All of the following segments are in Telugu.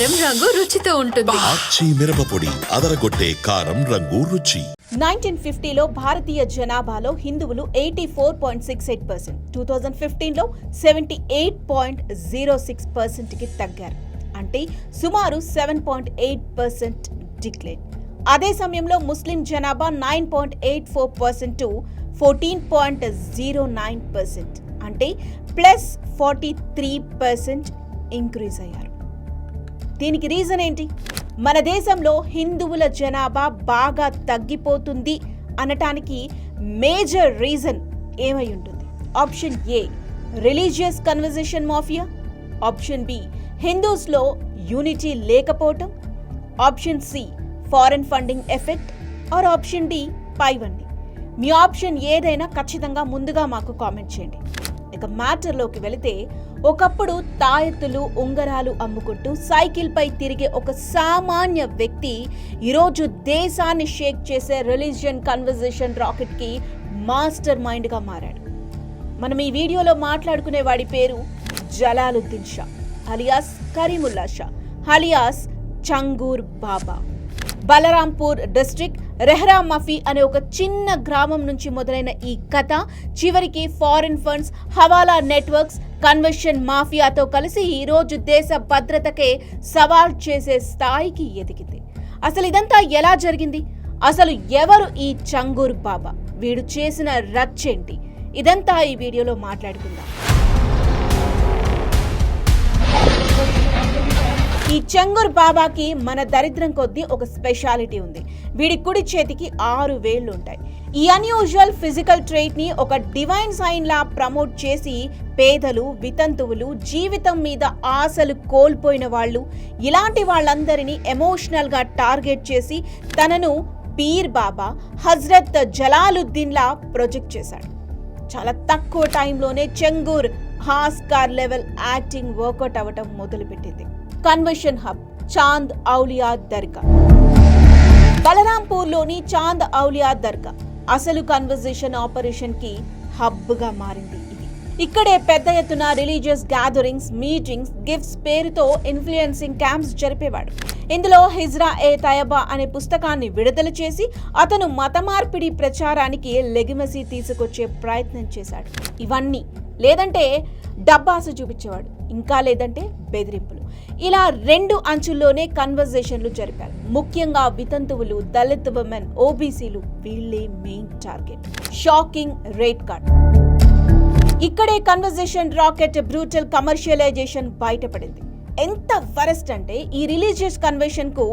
కారం రంగు రుచితో ఉంటుంది. ఆచి మిరపపొడి అదరగొట్టే కారం రంగు రుచి. నైన్టీన్ ఫిఫ్టీలో భారతీయ జనాభాలో హిందువులు eighty four point six eight percent. Two thousand ఫిఫ్టీన్లో seventy eight point zero six పర్సెంట్కి తగ్గారు. అంటే సుమారు seven point eight percent decline అదే సమయంలో ముస్లిం జనాభా nine point eight four percent to fourteen point zero nine percent. అంటే plus forty three percent increase అయ్యారు. దీనికి రీజన్ ఏంటి? మన దేశంలో హిందువుల జనాభా బాగా తగ్గిపోతుంది అనటానికి మేజర్ రీజన్ ఏమై ఉంటుంది? Option A religious conversation mafia. Option B హిందూస్లో unity లేకపోవటం. Option C foreign funding effect. Or option D పైవండి. మీ ఆప్షన్ ఏదైనా ఖచ్చితంగా ముందుగా మాకు కామెంట్ చేయండి. ఇక మ్యాటర్లోకి వెళితే ఒకప్పుడు తాయెత్తులు ఉంగరాలు అమ్ముకుంటూ సైకిల్పై తిరిగే ఒక సామాన్య వ్యక్తి ఈరోజు దేశాన్ని షేక్ చేసే రిలీజియన్ కన్వర్జేషన్ రాకెట్కి మాస్టర్ మైండ్గా మారాడు. మనం ఈ వీడియోలో మాట్లాడుకునే వాడి పేరు Jalaluddin Shah alias Karimullah Shah alias Changur Baba. Balrampur district Rehra Mafi అనే ఒక చిన్న గ్రామం నుంచి మొదలైన ఈ కథ చివరికి foreign funds hawala networks conversion మాఫియాతో కలిసి ఈరోజు దేశ భద్రతకే సవాల్ చేసే స్థాయికి ఎదిగింది. అసలు ఇదంతా ఎలా జరిగింది? అసలు ఎవరు ఈ చంగూర్ బాబా? వీడు చేసిన రచ్చేంటి? ఇదంతా ఈ వీడియోలో మాట్లాడుకుందాం. ఈ చెంగూర్ బాబాకి మన దరిద్రం కొద్దీ ఒక స్పెషాలిటీ ఉంది. వీడి కుడి చేతికి ఆరు వేళ్ళు ఉంటాయి ఈ అన్యూజువల్ ఫిజికల్ ట్రైట్ని ఒక డివైన్ సైన్ లా ప్రమోట్ చేసి పేదలు వితంతువులు జీవితం మీద ఆశలు కోల్పోయిన వాళ్ళు ఇలాంటి వాళ్ళందరినీ ఎమోషనల్గా టార్గెట్ చేసి తనను పీర్ బాబా హజ్రత్ జలాలుద్దీన్లా ప్రొజెక్ట్ చేశాడు. చాలా తక్కువ టైంలోనే చెంగూర్ హాస్కార్ లెవెల్ యాక్టింగ్ వర్కౌట్ అవ్వటం మొదలుపెట్టింది. Conversion hub Chand Aulia dargah. బలరాంపూర్లోని Chand Auliya దర్గా అసలు కన్వర్జేషన్ ఆపరేషన్కి హబ్గా మారింది ఇది. ఇక్కడే పెద్ద ఎత్తున రిలీజియస్ గ్యాదరింగ్స్ మీటింగ్స్ గిఫ్ట్స్ పేరుతో ఇన్ఫ్లుయెన్సింగ్ క్యాంప్స్ జరిపేవాడు. ఇందులో హిజ్రా ఏ తయబా అనే పుస్తకాన్ని విడుదల చేసి అతను మత మార్పిడి ప్రచారానికి లెగిమసి తీసుకొచ్చే ప్రయత్నం చేశాడు. ఇవన్నీ లేదంటే డబ్బాస చూపించేవాడు ఇంకా లేదంటే బెదిరింపులు. ఇలా రెండు అంచుల్లోనే కన్వర్జేషన్లు జరిపారు. ముఖ్యంగా వితంతువులు దళిత్ ఉమెన్ ఓబీసీలు వీళ్ళే main target shocking rate card ఇక్కడే కన్వర్జేషన్ రాకెట్ బ్రూటల్ కమర్షియలైజేషన్ బయటపడింది. ఎంత వరస్ట్ అంటే ఈ రిలీజియస్ కన్వర్షన్కు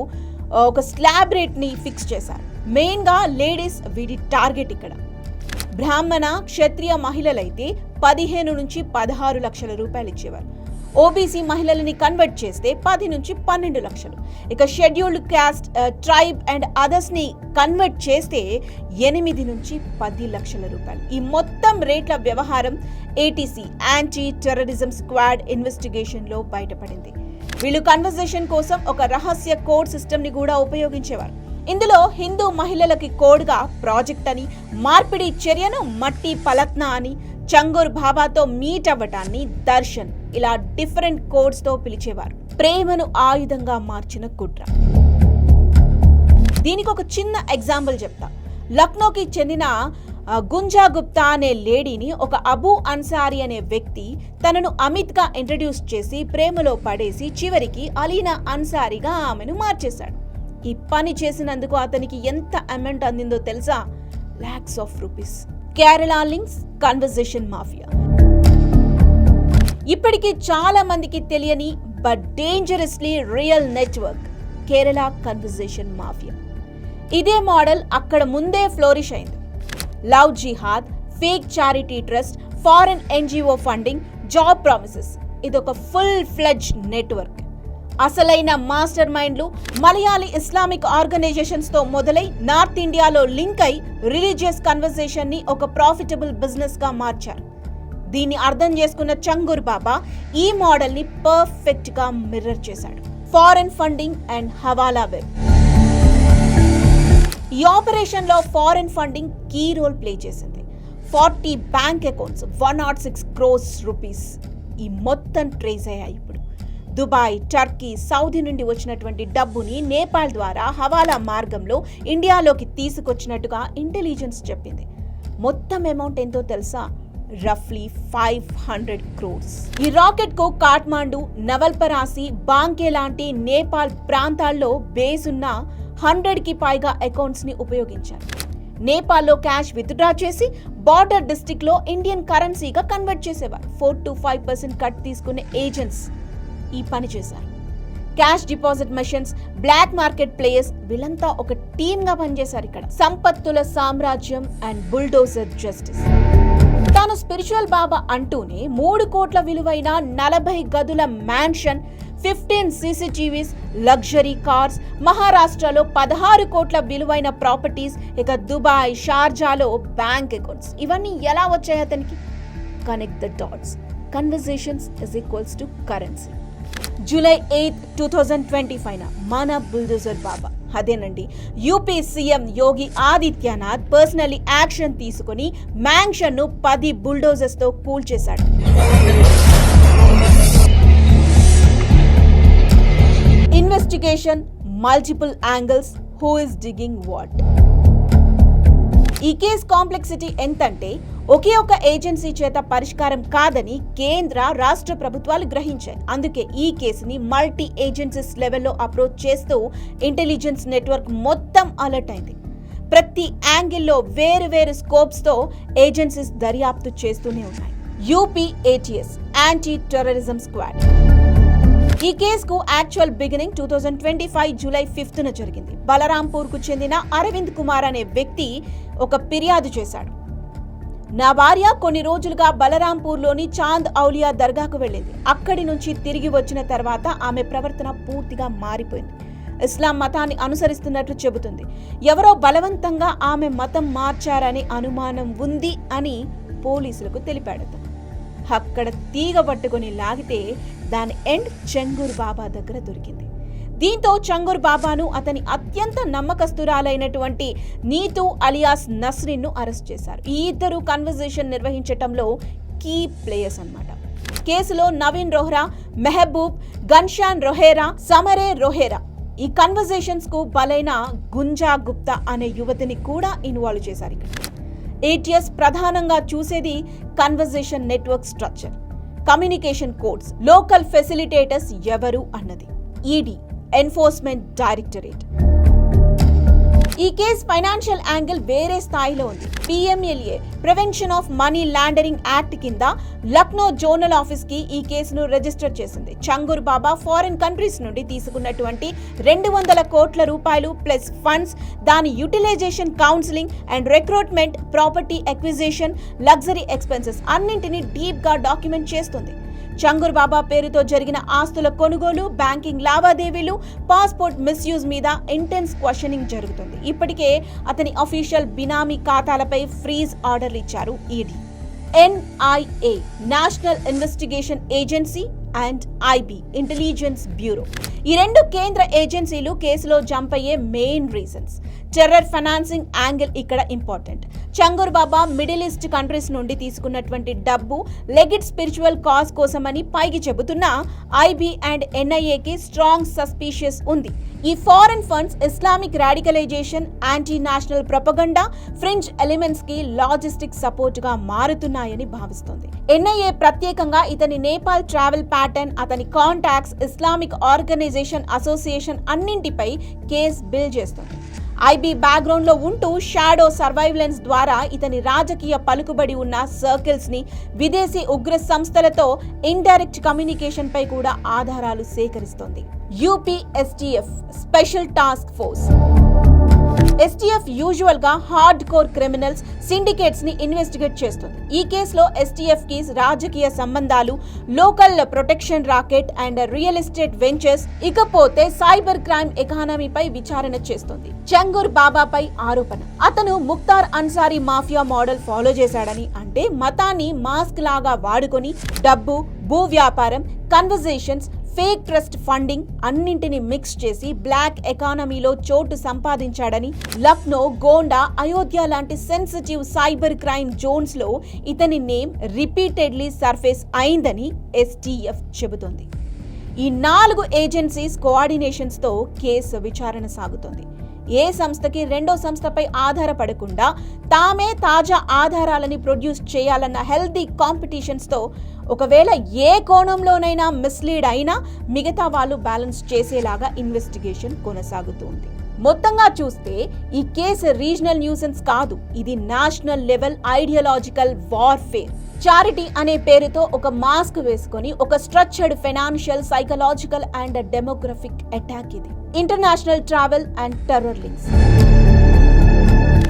ఒక స్లాబ్ రేట్ని ఫిక్స్ చేశారు. మెయిన్గా లేడీస్ వీడి టార్గెట్ ఇక్కడ. బ్రాహ్మణ క్షత్రియ మహిళలైతే పదిహేను నుంచి పదహారు లక్షల రూపాయలు ఇచ్చేవారు. ఓబీసీ మహిళలని కన్వర్ట్ చేస్తే పది నుంచి పన్నెండు లక్షలు. ఇక షెడ్యూల్డ్ క్యాస్ట్ ట్రైబ్ అండ్ అదర్స్ని కన్వర్ట్ చేస్తే ఎనిమిది నుంచి పది లక్షల రూపాయలు. ఈ మొత్తం రేట్ల వ్యవహారం ఏటీసీ యాంటీ టెర్రరిజం స్క్వాడ్ ఇన్వెస్టిగేషన్లో బయటపడింది. వీళ్ళు కన్వర్జేషన్ కోసం ఒక రహస్య కోడ్ సిస్టమ్ని కూడా ఉపయోగించేవారు. ఇందులో హిందూ మహిళలకి కోడ్గా ప్రాజెక్ట్ అని మార్పిడి చర్యను మట్టి పలత్న అని చంగూర్ బాబాతో మీట్ అవ్వటాన్ని దర్శన్ ఇలా డిఫరెంట్ కోడ్స్తో పిలిచేవారు. ప్రేమను ఆయుధంగా మార్చిన కుట్ర. దీనికి ఒక చిన్న ఎగ్జాంపుల్ చెప్తా. లక్నోకి చెందిన గుంజా గుప్తా అనే లేడీని ఒక అబూ అన్సారీ అనే వ్యక్తి తనను అమిత్గా ఇంట్రడ్యూస్ చేసి ప్రేమలో పడేసి చివరికి అలీనా అన్సారీగా ఆమెను మార్చేశాడు. ఈ పని చేసినందుకు అతనికి ఎంత అమౌంట్ అందిందో తెలుసా? Lakhs of rupees Kerala links conversation mafia ఇప్పటికీ చాలా మందికి తెలియని but dangerously real network Kerala conversation mafia ఇదే మోడల్ అక్కడ ముందే ఫ్లోరిష్ అయింది. Love jihad fake charity trust foreign NGO funding job promises ఇదొక ఫుల్ ఫ్లెడ్జ్ నెట్వర్క్ అసలైన మాస్టర్ మైండ్లు మలయాళీ ఇస్లామిక్ ఆర్గనైజేషన్స్తో మొదలై నార్త్ ఇండియాలో లింక్ అయి రిలీజియస్ కన్వర్సేషన్ని ఒక ప్రాఫిటబుల్ బిజినెస్గా మార్చారు. దీన్ని అర్థం చేసుకున్న చంగూర్ బాబా ఈ మోడల్ని పర్ఫెక్ట్గా మిర్రర్ చేశాడు. Foreign funding and hawala web. ఈ ఆపరేషన్లో foreign funding key role play చేసింది. Forty bank accounts one not six crores rupees ఈ మొత్తం ట్రేస్ అయ్యాయి. దుబాయ్ టర్కీ సౌదీ నుండి వచ్చినటువంటి డబ్బుని నేపాల్ ద్వారా హవాలా మార్గంలో ఇండియాలోకి తీసుకొచ్చినట్టుగా ఇంటెలిజెన్స్ చెప్పింది. మొత్తం అమౌంట్ ఎంతో తెలుసా? రఫ్లీ ఫైవ్ హండ్రెడ్ క్రోర్స్. ఈ రాకెట్కు కాఠ్మాండు నవల్పరాసి బాంకే లాంటి నేపాల్ ప్రాంతాల్లో బేస్ ఉన్న హండ్రెడ్కి పైగా అకౌంట్స్ని ఉపయోగించారు. నేపాల్లో క్యాష్ విత్డ్రా చేసి బార్డర్ డిస్టిక్లో ఇండియన్ కరెన్సీగా కన్వర్ట్ చేసేవారు. Four to five percent cut తీసుకునే ఏజెంట్స్ ఈ పని చేశారు. Cash deposit machines black market players వీళ్ళంతా ఒక టీమ్గా పనిచేశారు ఇక్కడ. సంపత్తుల సామ్రాజ్యం అండ్ బుల్డోజర్ జస్టిస్ తాను స్పిరిచువల్ బాబా అంటూనే మూడు కోట్ల విలువైన నలభై గదుల mansion fifteen CCTVs luxury cars మహారాష్ట్రలో పదహారు కోట్ల విలువైన ప్రాపర్టీస్ ఇక దుబాయ్ షార్జాలో బ్యాంక్ అకౌంట్స్ ఇవన్నీ ఎలా వచ్చాయి అతనికి? Connect the dots conversations is equals to currency July eighth two thousand twenty five మన బుల్డోజర్ బాబా. అదేనండి UP CM Yogi Adityanath personally action తీసుకుని మ్యాంక్షన్ను పది బుల్డోజర్స్తో కూల్చేశాడు investigation multiple angles who is digging what? ఈ కేస్ కాంప్లెక్సిటీ ఎంతంటే ఒకే ఒక ఏజెన్సీ చేత పరిష్కారం కాదని కేంద్ర రాష్ట్ర ప్రభుత్వాలు గ్రహించాయి. అందుకే ఈ కేసుని మల్టీ ఏజెన్సీస్ లెవెల్లో అప్రోచ్ చేస్తూ ఇంటెలిజెన్స్ నెట్వర్క్ మొత్తం అలర్ట్ అయింది. ప్రతి యాంగిల్లో వేరు వేరు స్కోప్స్తో ఏజెన్సీస్ దర్యాప్తు చేస్తూనే ఉన్నాయి. UP ATS anti terrorism squad. ఈ కేసుకు actual beginning two thousand twenty five July ఫిఫ్త్న జరిగింది. బలరాంపూర్కు చెందిన అరవింద్ కుమార్ అనే వ్యక్తి ఒక ఫిర్యాదు చేశాడు. నా భార్య కొన్ని రోజులుగా బలరాంపూర్లోని చాంద్ ఔలియా దర్గాకు వెళ్ళింది. అక్కడి నుంచి తిరిగి వచ్చిన తర్వాత ఆమె ప్రవర్తన పూర్తిగా మారిపోయింది. ఇస్లాం మతాన్ని అనుసరిస్తున్నట్లు చెబుతుంది. ఎవరో బలవంతంగా ఆమె మతం మార్చారని అనుమానం ఉంది అని పోలీసులకు తెలిపాడు. అక్కడ తీగ పట్టుకొని లాగితే దాని ఎండ్ చెంగూరు బాబా దగ్గర దొరికింది. దీంతో చంగూర్ బాబాను అతని అత్యంత నమ్మకస్తురాలైనటువంటి నీతు అలియాస్ నస్రిన్ను అరెస్ట్ చేశారు. ఈ ఇద్దరు కన్వర్జేషన్ నిర్వహించటంలో కీ ప్లేయర్స్ అన్నమాట. కేసులో నవీన్ రోహ్రా మెహబూబ్ గన్షాన్ రొహేరా సమరే రొహేరా. ఈ కన్వర్జేషన్స్కు బలైన గుంజా గుప్తా అనే యువతిని కూడా ఇన్వాల్వ్ చేశారు ఇక్కడ. ఏటీఎస్ ప్రధానంగా చూసేది conversation network structure communication codes local facilitators ఎవరు అన్నది. ED enforcement directorate. ఈ కేసు ఫైనాన్షియల్ యాంగిల్ వేరే స్థాయిలో ఉంది. PMLA prevention of money laundering act కింద లక్నో జోనల్ ఆఫీస్కి ఈ కేసును రిజిస్టర్ చేసింది. చంగూర్ బాబా ఫారిన్ కంట్రీస్ నుండి తీసుకున్నటువంటి రెండు వందల కోట్ల రూపాయలు ప్లస్ ఫండ్స్ దాని utilisation counselling and recruitment property acquisition luxury expenses అన్నింటినీ డీప్గా డాక్యుమెంట్ చేస్తుంది. చంగూర్ బాబా పేరుతో జరిగిన ఆస్తుల కొనుగోలు బ్యాంకింగ్ లావాదేవీలు పాస్పోర్ట్ మిస్యూజ్ మీద ఇంటెన్స్ క్వశ్చనింగ్ జరుగుతుంది. ఇప్పటికే అతని అఫీషియల్ బినామీ ఖాతాలపై ఫ్రీజ్ ఆర్డర్లు ఇచ్చారు ED. NIA national investigation agency and IB intelligence bureau. ఈ రెండు కేంద్ర ఏజెన్సీలు కేసులో జంప్ అయ్యే main reasons. Terror financing angle ఇక్కడ important Changur Baba middle east countries నుండి తీసుకున్నటువంటి డబ్బు లెగిట్ స్పిరిచువల్ కాజ్ కోసమని పైకి చెబుతున్న ఐబీ అండ్ ఎన్ఐఏకి స్ట్రాంగ్ సస్పీషియస్ ఉంది ఈ foreign funds Islamic radicalisation anti national propaganda fringe ఎలిమెంట్స్కి logistic సపోర్ట్గా మారుతున్నాయని భావిస్తోంది ఎన్ఐఏ ప్రత్యేకంగా ఇతని నేపాల్ ట్రావెల్ ప్యాటర్న్ అతని కాంటాక్ట్స్ ఇస్లామిక్ ఆర్గనైజేషన్ అసోసియేషన్ అన్నింటిపై కేస్ బిల్ చేస్తుంది ఐబీ బ్యాక్గ్రౌండ్లో ఉంటూ షాడో సర్వైలెన్స్ ద్వారా ఇతని రాజకీయ పలుకుబడి ఉన్న సర్కిల్స్ని విదేశీ ఉగ్ర సంస్థలతో ఇండైరెక్ట్ కమ్యూనికేషన్ పై కూడా ఆధారాలు సేకరిస్తోంది. UPSTF special task force STF యూజువల్గా హార్డ్ కోర్ క్రిమినల్స్ సిండికేట్స్ని ఇన్వెస్టిగేట్ చేస్తుంది. ఈ కేసులో ఎస్టీఎఫ్కి రాజకీయ సంబంధాలు local protection racket and real estate ventures ఇకపోతే సైబర్ క్రైమ్ ఎకానమీపై విచారణ చేస్తుంది. చంగూర్ బాబాపై ఆరోపణ. అతను Mukhtar Ansari mafia model follow చేశాడని అంటే మతాన్ని మాస్క్ లాగా వాడుకొని డబ్బు భూ వ్యాపారం కన్వర్జేషన్స్ ఫేక్ ట్రస్ట్ ఫండింగ్ అన్నింటిని మిక్స్ చేసి బ్లాక్ ఎకానమీలో చోటు సంపాదించాడని లక్నో గోండా అయోధ్య లాంటి సెన్సిటివ్ సైబర్ క్రైమ్ జోన్స్లో ఇతని నేమ్ రిపీటెడ్లీ సర్ఫేస్ అయిందని ఎస్టీఎఫ్ చెబుతోంది. ఈ నాలుగు ఏజెన్సీస్ కోఆర్డినేషన్స్తో కేసు విచారణ సాగుతోంది. ఏ సంస్థకి రెండో సంస్థపై ఆధారపడకుండా తామే తాజా ఆధారాలని ప్రొడ్యూస్ చేయాలన్న హెల్దీ కాంపిటీషన్స్తో ఒకవేళ ఏ కోణంలోనైనా మిస్లీడ్ అయినా మిగతా వాళ్ళు బ్యాలెన్స్ చేసేలాగా ఇన్వెస్టిగేషన్ కొనసాగుతుంది. మొత్తంగా చూస్తే ఈ కేసు రీజనల్ న్యూసెన్స్ కాదు ఇది national level ideological warfare charity అనే పేరుతో ఒక మాస్క్ వేసుకొని ఒక structured financial psychological and demographic attack ఇది. International travel and terror links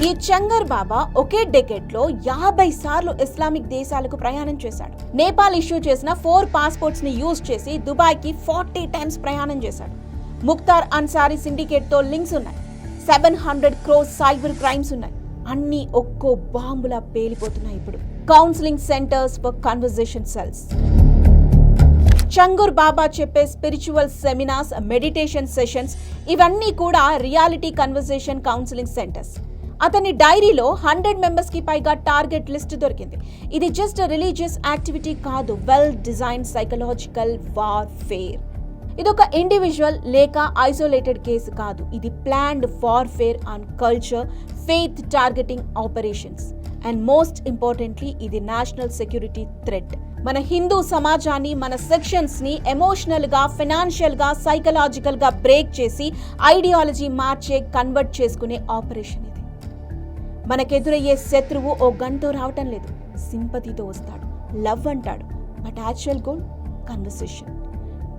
ఈ చంగర్ బాబా ఒకే డెకెట్లో యాభై సార్లు ఇస్లామిక్ దేశాలకు ప్రయాణం చేశాడు. నేపాల్ ఇష్యూ చేసిన ఫోర్ పాస్పోర్ట్స్ని యూజ్ చేసి దుబాయ్కి ఫార్టీ టైమ్స్ ప్రయాణం చేశాడు. ముక్తార్ అన్సారీ సిండికేట్తో లింక్స్ ఉన్నాయి. Seven hundred crores cyber crimes ఉన్నాయి. అన్ని ఒక్కో బాంబులా పేలిపోతున్నాయి ఇప్పుడు. Counselling centres for conversation cells Changur Baba చెప్పే స్పిరిచువల్ సెమినార్స్ మెడిటేషన్ సెషన్స్ ఇవన్నీ కూడా రియాలిటీ కన్వర్జేషన్ కౌన్సిలింగ్ సెంటర్స్ అతని డైరీలో హండ్రెడ్ మెంబర్స్కి పైగా టార్గెట్ లిస్ట్ దొరికింది. ఇది జస్ట్ రిలీజియస్ యాక్టివిటీ కాదు well design psychological warfare ఇది ఒక ఇండివిజువల్ లేక ఐసోలేటెడ్ కేసు కాదు. ఇది planned warfare on culture faith targeting operations and most importantly ఇది నేషనల్ సెక్యూరిటీ థ్రెట్ మన హిందూ సమాజాన్ని మన సెక్షన్స్ని ఎమోషనల్గా ఫినాన్షియల్గా సైకలాజికల్గా బ్రేక్ చేసి ఐడియాలజీ మార్చే కన్వర్ట్ చేసుకునే ఆపరేషన్ ఇది. మనకెదురయ్యే శత్రువు ఓ గంటతో రావటం లేదు. సింపతితో వస్తాడు. లవ్ అంటాడు. But actual goal conversation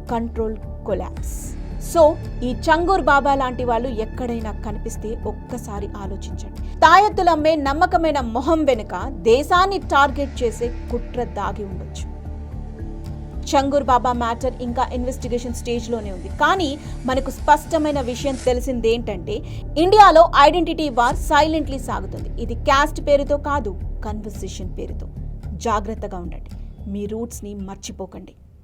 control collapse so ఈ చంగూర్ బాబా లాంటి వాళ్ళు ఎక్కడైనా కనిపిస్తే ఒక్కసారి ఆలోచించండి. తాయెత్తులమ్మే నమ్మకమైన మొహం వెనుక దేశాన్ని టార్గెట్ చేసే కుట్ర దాగి ఉండొచ్చు. చంగూర్ బాబా మ్యాటర్ ఇంకా ఇన్వెస్టిగేషన్ స్టేజ్లోనే ఉంది. కానీ మనకు స్పష్టమైన విషయం తెలిసింది ఏంటంటే ఇండియాలో ఐడెంటిటీ వార్ సైలెంట్లీ సాగుతుంది. ఇది క్యాస్ట్ పేరుతో కాదు కన్వర్సేషన్ పేరుతో. జాగ్రత్తగా ఉండండి. మీ రూట్స్ని మర్చిపోకండి.